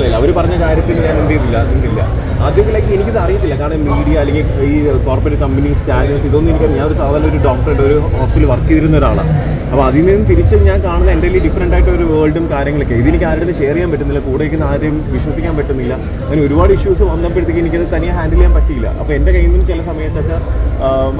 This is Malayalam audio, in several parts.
മനസ്സിലായില്ല. അവർ പറഞ്ഞ കാര്യത്തിൽ ഞാൻ എന്ത് ചെയ്തില്ല നിന്നില്ല ആദ്യമൊക്കെ ലൈക്ക് എനിക്കിത് അറിയത്തില്ല. കാരണം മീഡിയ അല്ലെങ്കിൽ ഈ കോർപ്പറേറ്റ് കമ്പനീസ് ചാനൽസ് ഇതൊന്നും എനിക്ക് ഞാൻ ഒരു സാധാരണ ഒരു ഡോക്ടറുടെ ഒരു ഹോസ്പിറ്റലിൽ വർക്ക് ചെയ്തിരുന്ന ഒരാളാണ് അപ്പോൾ അതിൽ നിന്ന് തിരിച്ച് ഞാൻ കാണുന്ന എന്റെ ഡിഫറെന്റ് ആയിട്ട് ഒരു വേൾഡും കാര്യങ്ങളൊക്കെ. ഇതെനിക്ക് ആരുടെ ഷെയർ ചെയ്യാൻ പറ്റുന്നില്ല കൂടെ ഇരിക്കുന്ന ആരെയും വിശ്വസിക്കാൻ പറ്റുന്നില്ല. അങ്ങനെ ഒരുപാട് ഇഷ്യൂസ് വന്നപ്പോഴത്തേക്ക് എനിക്കത് തനിയെ ഹാൻഡിൽ ചെയ്യാൻ പറ്റിയില്ല. അപ്പോൾ എന്റെ കയ്യിൽ നിന്നും ചില സമയത്തൊക്കെ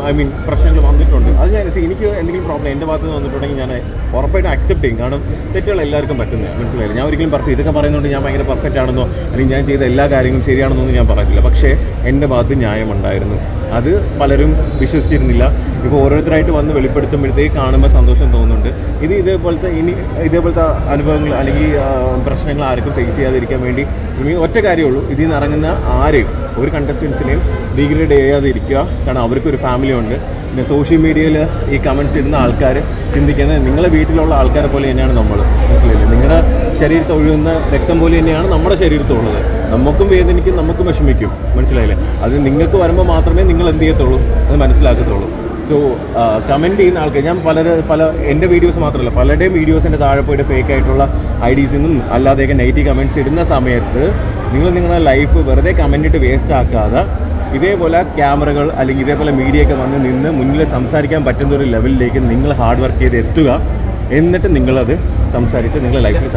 ഐ മീൻ പ്രശ്നങ്ങൾ വന്നിട്ടുണ്ട്. അത് ഞാൻ എനിക്ക് എന്തെങ്കിലും പ്രോബ്ലം എന്റെ ഭാഗത്ത് നിന്ന് വന്നിട്ടുണ്ടെങ്കിൽ ഞാൻ ഉറപ്പായിട്ടും അക്സെപ്റ്റ് ചെയ്യും. കാരണം തെറ്റുകൾ എല്ലാവർക്കും പറ്റുന്നത് മനസ്സിലായില്ല? ഞാൻ ഒരിക്കലും പെർഫെക്റ്റ് ഇതൊക്കെ പറയുന്നതുകൊണ്ട് ഞാൻ ഭയങ്കര പെർഫെക്റ്റ് ആണെന്നോ അല്ലെങ്കിൽ ഞാൻ ചെയ്ത എല്ലാ കാര്യങ്ങളും ശരിയാണെന്നൊന്നും ഞാൻ പറഞ്ഞില്ല പക്ഷേ എന്റെ ഭാഗത്ത് ന്യായമുണ്ടായിരുന്നു. അത് പലരും വിശ്വസിച്ചിരുന്നില്ല. ഇപ്പോൾ ഓരോരുത്തരായിട്ട് വന്ന് വെളിപ്പെടുത്തുമ്പോഴത്തേക്ക് കാണുമ്പോൾ സന്തോഷം തോന്നുന്നുണ്ട്. ഇത് ഇതേപോലത്തെ ഇനി ഇതേപോലത്തെ അനുഭവങ്ങൾ അല്ലെങ്കിൽ പ്രശ്നങ്ങൾ ആർക്കും ഫേസ് ചെയ്യാതിരിക്കാൻ വേണ്ടി ശ്രമിക്കുന്ന ഒറ്റ കാര്യമുള്ളൂ. ഇതിൽ നിന്ന് ഇറങ്ങുന്ന ആരെയും ഒരു കണ്ടസ്റ്റൻസിനെയും ഡിഗ്രേഡ് ചെയ്യാതിരിക്കുക. കാരണം അവർക്കൊരു ഫാമിലി ഉണ്ട്. പിന്നെ സോഷ്യൽ മീഡിയയിൽ ഈ കമന്റ്സ് ഇടുന്ന ആൾക്കാർ ചിന്തിക്കുന്നത് നിങ്ങളെ വീട്ടിലുള്ള ആൾക്കാരെ പോലെ തന്നെയാണ് നമ്മൾ മനസ്സിലായില്ലേ? നിങ്ങളുടെ ശരീരത്തിൽ ഒഴുകുന്ന രക്തം പോലെ തന്നെയാണ് നമ്മുടെ ശരീരത്തുള്ളത് നമുക്കും വേദനിക്കും നമുക്കും വിഷമിക്കും. മനസ്സിലായില്ലേ? അത് നിങ്ങൾക്ക് വരുമ്പോൾ മാത്രമേ നിങ്ങൾ എന്ത് ചെയ്യത്തുള്ളൂ? അത് മനസ്സിലാക്കത്തുള്ളൂ. സോ കമന്റ് ചെയ്യുന്ന ആൾക്കാർ ഞാൻ പല പല എന്റെ വീഡിയോസ് മാത്രമല്ല പലരുടെയും വീഡിയോസിന്റെ താഴെ പോയിട്ട് ഫേക്ക് ആയിട്ടുള്ള ഐ ഡീസിൽ നിന്നും അല്ലാതെയൊക്കെ നെഗറ്റീവ് കമന്റ്സ് ഇടുന്ന സമയത്ത് നിങ്ങൾ നിങ്ങളുടെ ലൈഫ് വെറുതെ കമന്റ് ഇട്ട് വേസ്റ്റ് ആക്കാതെ ഇതേപോലെ ക്യാമറകൾ അല്ലെങ്കിൽ ഇതേപോലെ മീഡിയ ഒക്കെ വന്ന് നിന്ന് മുന്നിൽ സംസാരിക്കാൻ പറ്റുന്ന ഒരു ലെവലിലേക്ക് നിങ്ങൾ ഹാർഡ് വർക്ക് ചെയ്ത് എത്തുക. എന്നിട്ട് നിങ്ങളത് സംസാരിച്ച് നിങ്ങളെ ലൈഫിൽ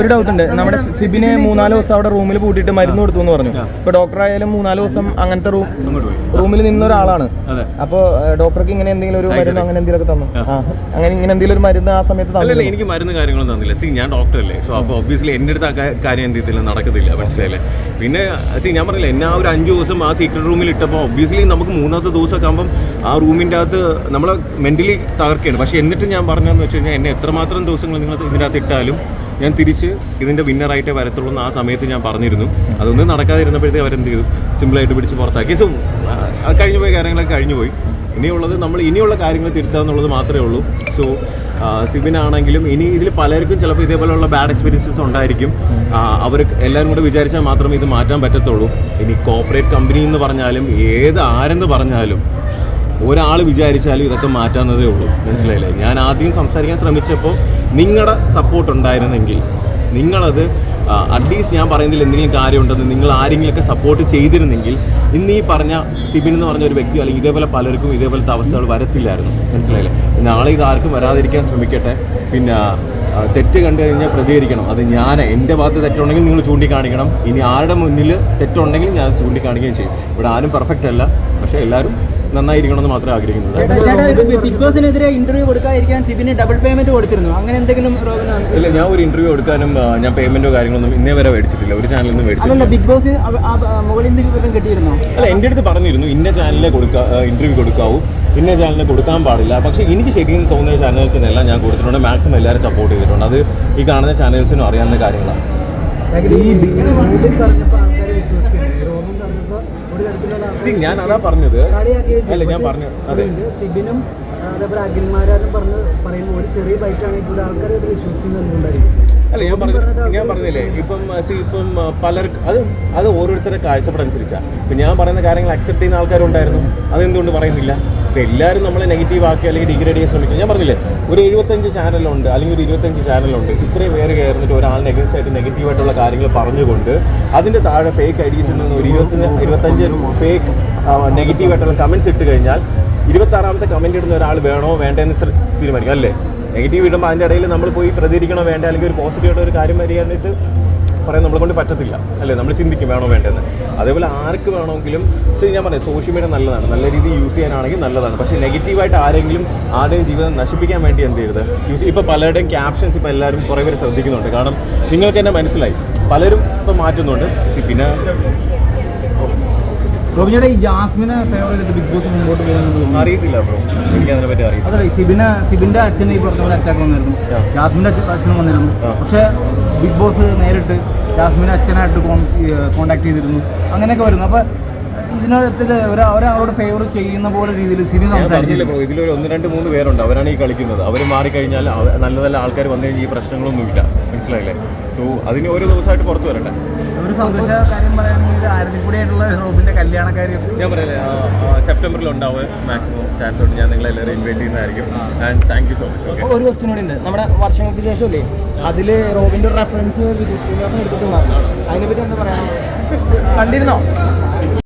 ഒരു ഡൗട്ട് ഉണ്ട്. നമ്മുടെ സിബിനെ മൂന്നാൽ ദിവസം അവിടെ റൂമിൽ പൂട്ടിയിട്ട് മരുന്ന് കൊടുത്തു എന്ന് പറഞ്ഞു. ഇപ്പൊ ഡോക്ടർ ആയാലും മൂന്നാൽ ദിവസം അങ്ങനത്തെ റൂം റൂമിൽ നിന്ന ഒരാളാണ്. അതെ. അപ്പോ ഡോക്ടർക്ക് ഇങ്ങനെ എന്തെങ്കിലും ഒരു മരുന്ന് അങ്ങനെ എന്തെങ്കിലും തന്നു? അങ്ങനെ ഇങ്ങനെ എന്തെങ്കിലും ഒരു മരുന്ന് ആ സമയത്ത് തന്നില്ല എനിക്ക് മരുന്ന് കാര്യങ്ങളൊന്നും തന്നില്ല. സി ഞാൻ ഡോക്ടർ അല്ലേ? സോ അപ്പോൾ ഒബ്വിയസ്ലി എന്റെ അടുത്ത് കാര്യം എന്ത് ചെയ്തില്ല നടക്കത്തില്ല. മനസ്സിലായില്ലേ? പിന്നെ സി ഞാൻ പറഞ്ഞില്ല എന്നാ ആ ഒരു അഞ്ച് ദിവസം ആ സീക്രട്ട് റൂമിൽ ഇട്ടപ്പോൾ ഒബ്വിയസ്ലി നമുക്ക് മൂന്നാമത്തെ ദിവസമൊക്കെ ആകുമ്പോൾ ആ റൂമിന്റെ അകത്ത് നമ്മളെ മെന്റലി തകർക്കുകയാണ് പക്ഷെ എന്നിട്ട് ഞാൻ പറഞ്ഞതെന്ന് വെച്ച് കഴിഞ്ഞാൽ എന്നെ എത്രമാത്രം ദിവസങ്ങൾ നിങ്ങൾ ഇതിനകത്ത് ഇട്ടാലും ഞാൻ തിരിച്ച് ഇതിന്റെ വിന്നറായിട്ടേ വരത്തുള്ളൂ എന്ന് ആ സമയത്ത് ഞാൻ പറഞ്ഞിരുന്നു. അതൊന്നും നടക്കാതിരുന്നപ്പോഴത്തേക്ക് അവരെന്ത് ചെയ്തു? സിമ്പിളായിട്ട് പിടിച്ച് പുറത്താക്കി. സോ അത് കഴിഞ്ഞു പോയ കാര്യങ്ങളൊക്കെ കഴിഞ്ഞു പോയി. ഇനിയുള്ളത് നമ്മൾ ഇനിയുള്ള കാര്യങ്ങൾ തിരുത്തുക എന്നുള്ളത് മാത്രമേ ഉള്ളൂ. സോ സിബിനാണെങ്കിലും ഇനി ഇതിൽ പലർക്കും ചിലപ്പോൾ ഇതേപോലെയുള്ള ബാഡ് എക്സ്പീരിയൻസസ് ഉണ്ടായിരിക്കും. അവർ എല്ലാവരും കൂടെ വിചാരിച്ചാൽ മാത്രമേ ഇത് മാറ്റാൻ പറ്റത്തുള്ളൂ. ഇനി കോർപ്പറേറ്റ് കമ്പനി എന്ന് പറഞ്ഞാലും ഏത് ആരെന്ന് പറഞ്ഞാലും ഒരാൾ വിചാരിച്ചാലും ഇതൊക്കെ മാറ്റാവുന്നതേ ഉള്ളൂ. മനസ്സിലായില്ലേ? ഞാൻ ആദ്യം സംസാരിക്കാൻ ശ്രമിച്ചപ്പോൾ നിങ്ങളുടെ സപ്പോർട്ട് ഉണ്ടായിരുന്നെങ്കിൽ നിങ്ങളത് അറ്റ്ലീസ്റ്റ് ഞാൻ പറയുന്നതിൽ എന്തെങ്കിലും കാര്യമുണ്ടെന്ന് നിങ്ങൾ ആരെങ്കിലുമൊക്കെ സപ്പോർട്ട് ചെയ്തിരുന്നെങ്കിൽ ഇന്ന് ഈ പറഞ്ഞ സിബിൻ എന്ന് പറഞ്ഞ ഒരു വ്യക്തി അല്ലെങ്കിൽ ഇതേപോലെ പലർക്കും ഇതേപോലത്തെ അവസ്ഥകൾ വരത്തില്ലായിരുന്നു. മനസ്സിലായില്ലേ? നാളെ ഇത് ആർക്കും വരാതിരിക്കാൻ ശ്രമിക്കട്ടെ. പിന്നെ തെറ്റ് കണ്ടു കഴിഞ്ഞാൽ പ്രതികരിക്കണം. അത് ഞാൻ എന്റെ ഭാഗത്ത് തെറ്റുണ്ടെങ്കിൽ നിങ്ങൾ ചൂണ്ടിക്കാണിക്കണം. ഇനി ആരുടെ മുന്നിൽ തെറ്റുണ്ടെങ്കിൽ ഞാൻ ചൂണ്ടിക്കാണിക്കുകയും ചെയ്യും. ഇവിടെ ആരും പെർഫെക്റ്റ് അല്ല. പക്ഷേ എല്ലാവരും നന്നായിരിക്കണം എന്ന് മാത്രമേ ആഗ്രഹിക്കുന്നത് ബിഗ് ബോസിനെതിരെ ഇന്റർവ്യൂ കൊടുക്കാതിരിക്കാൻ സിബിന് ഡബിൾ പേയ്മെന്റ് കൊടുത്തിരുന്നു. അങ്ങനെ എന്തെങ്കിലും ഇല്ല ഞാൻ ഒരു ഇന്റർവ്യൂ എടുക്കാനും ഞാൻ പേയ്മെന്റോ കാര്യങ്ങളൊന്നും ഇന്നേ വരെ മേടിച്ചിട്ടില്ല. ഒരു ചാനലിൽ നിന്ന് മേടിച്ചിട്ടില്ല. ബിഗ് ബോസ് മുകളിൽ നിന്ന് കിട്ടിയിരുന്നു? അല്ല എന്റെ അടുത്ത് പറഞ്ഞിരുന്നു ഇന്ന ചാനലിലെ കൊടുക്കുക ഇന്റർവ്യൂ കൊടുക്കാവൂ. ഇന്ന ചാനലിനെ കൊടുക്കാൻ പാടില്ല. പക്ഷേ എനിക്ക് ശരിക്കും തോന്നിയ ചാനൽസിനെല്ലാം ഞാൻ കൊടുത്തിട്ടുണ്ട്. മാക്സിമം എല്ലാവരും സപ്പോർട്ട് ചെയ്തിട്ടുണ്ട്. അത് ഈ കാണുന്ന ചാനൽസിനും അറിയാവുന്ന കാര്യങ്ങളാണ്. ഈ റോബിൻ പറഞ്ഞപ്പോൾ ആൾക്കാർ റോബിൻ പറഞ്ഞപ്പോൾ ഒരു തരത്തിലുള്ള ഞാൻ അതാ പറഞ്ഞത്. അല്ല ഞാൻ പറഞ്ഞു അതെ. സിബിനും അതേപോലെ അഖിൽമാരും പറഞ്ഞ് പറയുമ്പോൾ ഒരു ചെറിയ ബൈക്കാണെങ്കിൽ ആൾക്കാർ വിശ്വസിക്കുന്നുണ്ടായിരിക്കും അല്ല ഞാൻ പറഞ്ഞു ഞാൻ പറഞ്ഞില്ലേ? ഇപ്പം സി ഇപ്പം പലർ പലർക്ക് അത് അത് ഓരോരുത്തരുടെ കാഴ്ചപ്പാടനുസരിച്ചാണ് ഇപ്പം ഞാൻ പറയുന്ന കാര്യങ്ങൾ അക്സെപ്റ്റ് ചെയ്യുന്ന ആൾക്കാരുണ്ടായിരുന്നു. അതെന്തുകൊണ്ട് പറയുന്നില്ല? ഇപ്പം എല്ലാവരും നമ്മളെ നെഗറ്റീവ് ആക്കി അല്ലെങ്കിൽ ഡിഗ്രേഡ് ചെയ്യാൻ ശ്രമിക്കും. ഞാൻ പറഞ്ഞില്ലേ ഒരു എഴുപത്തഞ്ച് ചാനലുണ്ട് അല്ലെങ്കിൽ ഒരു ഇരുപത്തഞ്ച് ചാനലുണ്ട് ഇത്രയും പേര് കയറുന്നിട്ട് ഒരാളിനെ ആയിട്ട് നെഗറ്റീവായിട്ടുള്ള കാര്യങ്ങൾ പറഞ്ഞുകൊണ്ട് അതിന്റെ താഴെ ഫേക്ക് ഐ ഡിസിൽ നിന്ന് ഒരു ഇരുപത്തഞ്ച് ഇരുപത്തഞ്ച് ഫേക്ക് നെഗറ്റീവായിട്ടുള്ള കമന്റ്സ് ഇട്ട് കഴിഞ്ഞാൽ ഇരുപത്താറാമത്തെ കമന്റ് ഇടുന്ന ഒരാൾ വേണോ വേണ്ടെന്ന് തീരുമാനിക്കും അല്ലേ? നെഗറ്റീവ് ഇടുമ്പോൾ അതിന്റെ ഇടയിൽ നമ്മൾ പോയി പ്രതികരിക്കണോ വേണ്ട? അല്ലെങ്കിൽ ഒരു പോസിറ്റീവായിട്ട് ഒരു കാര്യം വരികയായിട്ട് പറയാൻ നമ്മളെ കൊണ്ട് പറ്റത്തില്ല. അല്ലേ? നമ്മൾ ചിന്തിക്കും വേണോ വേണ്ടെന്ന്. അതേപോലെ ആർക്ക് വേണമെങ്കിലും ശരി ഞാൻ പറയാം സോഷ്യൽ മീഡിയ നല്ലതാണ്. നല്ല രീതിയിൽ യൂസ് ചെയ്യാനാണെങ്കിൽ നല്ലതാണ്. പക്ഷേ നെഗറ്റീവായിട്ട് ആരെങ്കിലും ആരുടെയും ജീവിതം നശിപ്പിക്കാൻ വേണ്ടി എന്ത് ചെയ്യരുത്? യൂസ് ഇപ്പോൾ പലരുടെയും ക്യാപ്ഷൻസ് ഇപ്പോൾ എല്ലാവരും കുറേ പേര് ശ്രദ്ധിക്കുന്നുണ്ട്. കാരണം നിങ്ങൾക്ക് തന്നെ മനസ്സിലായി. പലരും ഇപ്പോൾ മാറ്റുന്നുണ്ട്. പിന്നെ റോബിനയുടെ ഈ ജാസ്മിനെ ഫേവർ ബിഗ് ബോസ് മുമ്പോട്ട് പോകുന്നത് അറിയത്തില്ല ബ്രോ എനിക്ക് അതിനെ പറ്റി അറിയാം അതല്ല സിബിന് സിബിന്റെ അച്ഛൻ ഈ പറഞ്ഞ പോലെ അറ്റാക്ക് വന്നിരുന്നു. ജാസ്മിന്റെ അച്ഛനും വന്നിരുന്നു. പക്ഷേ ബിഗ് ബോസ് നേരിട്ട് ജാസ്മിനെ അച്ഛനായിട്ട് കോണ്ടാക്ട് ചെയ്തിരുന്നു. അങ്ങനെയൊക്കെ വരുന്നു. അപ്പൊ ഇതിനകത്തിൽ ഒരാ- ഒരാളോട് ഫേവർ ചെയ്യുന്ന പോലെ രീതിയിൽ ഞാൻ സംസാരിച്ചില്ല ഇതിലൊരു ഒന്ന് രണ്ട് മൂന്ന് പേരുണ്ട്. അവരാണ് ഈ കളിക്കുന്നത്. അവർ മാറിക്കഴിഞ്ഞാൽ കഴിഞ്ഞാൽ നല്ല നല്ല ആൾക്കാർ വന്നു കഴിഞ്ഞാൽ ഈ പ്രശ്നങ്ങളൊന്നുമില്ല. മനസ്സിലായില്ലേ? സോ അതിന് ഓരോ ദിവസമായിട്ട് പുറത്തു വരട്ടെ ഒരു സന്തോഷ കാര്യം പറയുകയാണെങ്കിൽ ഇത് ആയിട്ടുള്ള റോബിന്റെ കല്യാണ കാര്യം. ഞാൻ പറയാം സെപ്റ്റംബറിൽ ഉണ്ടാവും മാക്സിമം ചാൻസ് ഉണ്ട് ഞാൻ നിങ്ങളെ എല്ലാവരും ഇൻവൈറ്റ് ചെയ്യുന്നതായിരിക്കും. And thank you so much ഒരു ക്വസ്റ്റ്യൻ കൂടി ഉണ്ട്. നമ്മുടെ വർഷങ്ങൾക്ക് ശേഷമല്ലേ അതിൽ റോബിന്റെ റെഫറൻസ് എടുത്തിട്ടുണ്ടായിരുന്നു അതിനെപ്പറ്റി എന്താ പറയാ കണ്ടിരുന്നോ?